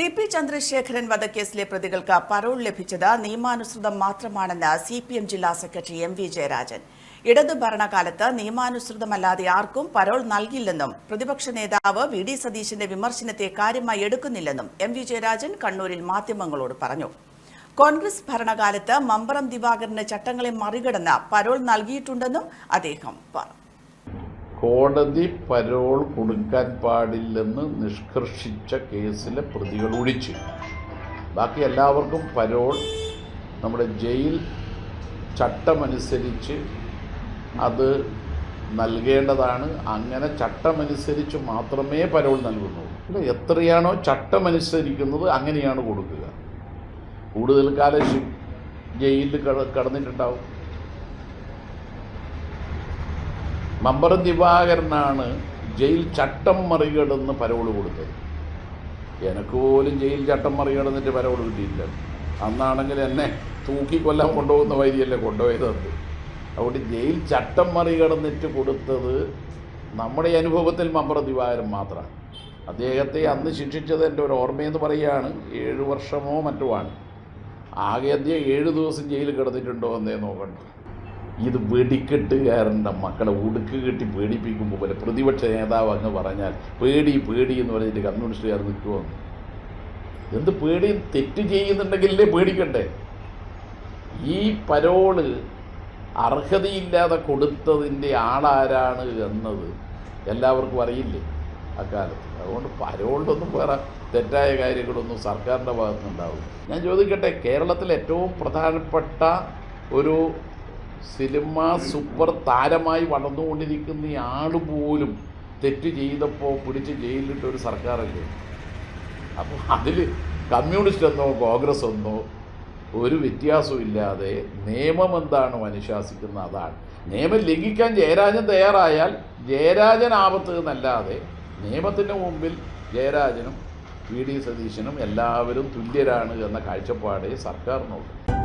T P Chandrasekharan വധക്കേസിലെ പ്രതികൾക്ക് parole ലഭിച്ചത് നിയമാനുസൃതം മാത്രമാണെന്ന് സി പി എം ജില്ലാ സെക്രട്ടറി എം വി ജയരാജൻ. ഇടതു ഭരണകാലത്ത് നിയമാനുസൃതമല്ലാതെ ആർക്കും പരോൾ നൽകില്ലെന്നും പ്രതിപക്ഷ നേതാവ് വി ഡി സതീശന്റെ വിമർശനത്തെ കാര്യമായി എടുക്കുന്നില്ലെന്നും എം വി ജയരാജൻ കണ്ണൂരിൽ മാധ്യമങ്ങളോട് പറഞ്ഞു. കോൺഗ്രസ് ഭരണകാലത്ത് മമ്പറം ദിവാകരന് ചട്ടങ്ങളെ മറികടന്ന് പരോൾ നൽകിയിട്ടുണ്ടെന്നും അദ്ദേഹം പറഞ്ഞു. കോടതി പരോൾ കൊടുക്കാൻ പാടില്ലെന്ന് നിഷ്കർഷിച്ച കേസിലെ പ്രതികൾ ഒഴിച്ച്. ബാക്കി എല്ലാവർക്കും പരോൾ നമ്മുടെ ജയിൽ ചട്ടമനുസരിച്ച് അത് നൽകേണ്ടതാണ്. അങ്ങനെ ചട്ടമനുസരിച്ച് മാത്രമേ പരോൾ നൽകുന്നുള്ളൂ. അല്ല എത്രയാണോ ചട്ടമനുസരിക്കുന്നത് അങ്ങനെയാണ് കൊടുക്കുക. കൂടുതൽ കാലം ജയിലിൽ കട കടന്നിട്ടുണ്ടാവും. മമ്പറം ദിവാകരനാണ് ജയിൽ ചട്ടം മറികടന്ന് പരവോൾ കൊടുത്തത്. എനിക്ക് പോലും ജയിൽ ചട്ടം മറികടന്നിട്ട് പരോൾ കിട്ടിയില്ല അന്നാണെങ്കിൽ എന്നെ തൂക്കിക്കൊല്ലാൻ കൊണ്ടുപോകുന്ന വൈദ്യല്ലേ കൊണ്ടുപോയത്. അതുകൊണ്ട് ജയിൽ ചട്ടം മറികടന്നിട്ട് കൊടുത്തത് നമ്മുടെ അനുഭവത്തിൽ മമ്പർ ദിവാകരൻ മാത്രമാണ്. അദ്ദേഹത്തെ അന്ന് ശിക്ഷിച്ചത് എന്റെ ഒരു ഓർമ്മയെന്ന് പറയുകയാണ് ഏഴ് വർഷമോ മറ്റോ ആണ്. ആകെ അദ്ദേഹം ഏഴ് ദിവസം ജയിലിൽ കിടന്നിട്ടുണ്ടോ എന്നേ നോക്കണ്ട. ഇത് വെടിക്കെട്ടുകാരന്റെ മക്കളെ ഉടുക്ക് കെട്ടി പേടിപ്പിക്കുമ്പോൾ പോലെ പ്രതിപക്ഷ നേതാവ് അങ്ങ് പറഞ്ഞാൽ പേടി പേടി എന്ന് പറഞ്ഞിട്ട് കമ്മ്യൂണിസ്റ്റുകാർ നിൽക്കുമോ എന്ത് പേടി? തെറ്റ് ചെയ്യുന്നുണ്ടെങ്കിലേ പേടിക്കണ്ടേ? ഈ പരോൾ അർഹതയില്ലാതെ കൊടുത്തതിന്റെ ആളാരാണ് എന്നത് എല്ലാവർക്കും അറിയില്ലേ അക്കാലത്ത്? അതുകൊണ്ട് പരോളിലൊന്നും വേറെ തെറ്റായ കാര്യങ്ങളൊന്നും സർക്കാരിന്റെ ഭാഗത്തുനിന്നുണ്ടാവും ഞാൻ ചോദിക്കട്ടെ കേരളത്തിലെ ഏറ്റവും പ്രധാനപ്പെട്ട ഒരു സിനിമ സൂപ്പർ താരമായി വളർന്നുകൊണ്ടിരിക്കുന്ന ഈ ആൾ പോലും തെറ്റ് ചെയ്തപ്പോൾ പിടിച്ച് ജയിലിലിട്ട ഒരു സർക്കാരല്ലേ? അപ്പോൾ അതിൽ കമ്മ്യൂണിസ്റ്റ് എന്നോ കോൺഗ്രസ് എന്നോ ഒരു വ്യത്യാസവും ഇല്ലാതെ നിയമം എന്താണ് അനുശാസിക്കുന്നത് അതാണ്. നിയമം ലംഘിക്കാൻ ജയരാജൻ തയ്യാറായാൽ ജയരാജൻ ആപത്ത് എന്നല്ലാതെ നിയമത്തിന്റെ മുമ്പിൽ ജയരാജനും വി ഡി സതീശനും എല്ലാവരും തുല്യരാണ് എന്ന കാഴ്ചപ്പാടേ സർക്കാരിനുള്ളൂ.